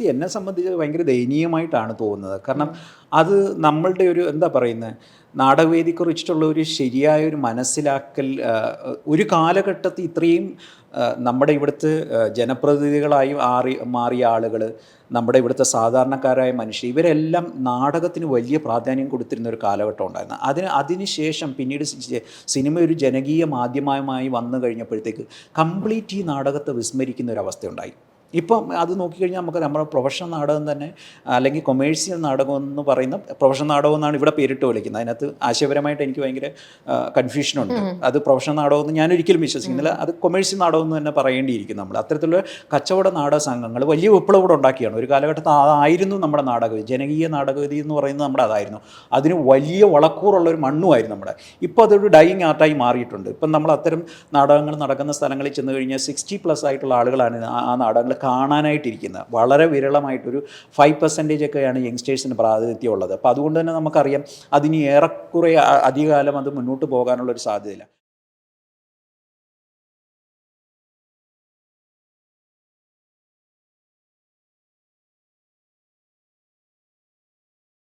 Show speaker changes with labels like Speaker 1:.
Speaker 1: ഇത് എന്നെ സംബന്ധിച്ച് ഭയങ്കര ദയനീയമായിട്ടാണ് തോന്നുന്നത്. കാരണം അത് നമ്മളുടെ ഒരു എന്താ പറയുന്നത് നാടകവേദിക്കുറിച്ചിട്ടുള്ള ഒരു ശരിയായ ഒരു മനസ്സിലാക്കൽ ഒരു കാലഘട്ടത്തിൽ ഇത്രയും നമ്മുടെ ഇവിടുത്തെ ജനപ്രതിനിധികളായി മാറി മാറിയ ആളുകൾ നമ്മുടെ ഇവിടുത്തെ സാധാരണക്കാരായ മനുഷ്യർ ഇവരെല്ലാം നാടകത്തിന് വലിയ പ്രാധാന്യം കൊടുത്തിരുന്ന ഒരു കാലഘട്ടം ഉണ്ടായിരുന്നു. അതിന് അതിനുശേഷം പിന്നീട് സിനിമ ഒരു ജനകീയ മാധ്യമമായി വന്നു കഴിഞ്ഞപ്പോഴത്തേക്ക് കംപ്ലീറ്റ് ഈ നാടകത്തെ വിസ്മരിക്കുന്ന ഒരു അവസ്ഥയുണ്ടായി. ഇപ്പം അത് നോക്കിക്കഴിഞ്ഞാൽ നമുക്ക് നമ്മുടെ പ്രൊഫഷണൽ നാടകം തന്നെ അല്ലെങ്കിൽ കൊമേഴ്സ്യൽ നാടകം എന്ന് പറയുന്ന പ്രൊഫഷണൽ നാടകം എന്നാണ് ഇവിടെ പേരിട്ട് വിളിക്കുന്നത്. അതിനകത്ത് ആശയപരമായിട്ട് എനിക്ക് ഭയങ്കര കൺഫ്യൂഷനുണ്ട് അത് പ്രൊഫഷണൽ നാടകം എന്ന് ഞാൻ ഒരിക്കലും വിശ്വസിക്കുന്നില്ല. അത് കൊമേഴ്സ്യൽ നാടകം എന്ന് തന്നെ പറയേണ്ടിയിരിക്കും നമ്മൾ അത്തരത്തിലുള്ള കച്ചവട നാടക സംഘങ്ങൾ വലിയ വിപ്ലവം ഇവിടെ ഉണ്ടാക്കിയാണ്. ഒരു കാലഘട്ടത്തിൽ അതായിരുന്നു നമ്മുടെ നാടകവേദി ജനകീയ നാടകവേദി എന്ന് പറയുന്നത് നമ്മുടെ അതായിരുന്നു. അതിന് വലിയ വളക്കൂറുള്ള ഒരു മണ്ണുമായിരുന്നു നമ്മുടെ. ഇപ്പോൾ അതൊരു ഡൈയിങ് ആർട്ടായി മാറിയിട്ടുണ്ട്. ഇപ്പം നമ്മൾ അത്തരം നാടകങ്ങൾ നടക്കുന്ന സ്ഥലങ്ങളിൽ ചെന്ന് കഴിഞ്ഞാൽ സിക്സ്റ്റി പ്ലസ് ആയിട്ടുള്ള ആളുകളാണ് ആ ആ നാടകങ്ങൾ കാണാനായിട്ടിരിക്കുന്നത്. വളരെ വിരളമായിട്ടൊരു ഫൈവ് പെർസെന്റേജ് ഒക്കെയാണ് യങ്സ്റ്റേഴ്സിന് പ്രാതിനിധ്യം ഉള്ളത്. അപ്പോൾ അതുകൊണ്ട് തന്നെ നമുക്കറിയാം അതിന് ഏറെക്കുറെ അധികകാലം അത് മുന്നോട്ട് പോകാനുള്ള ഒരു സാധ്യതയില്ല.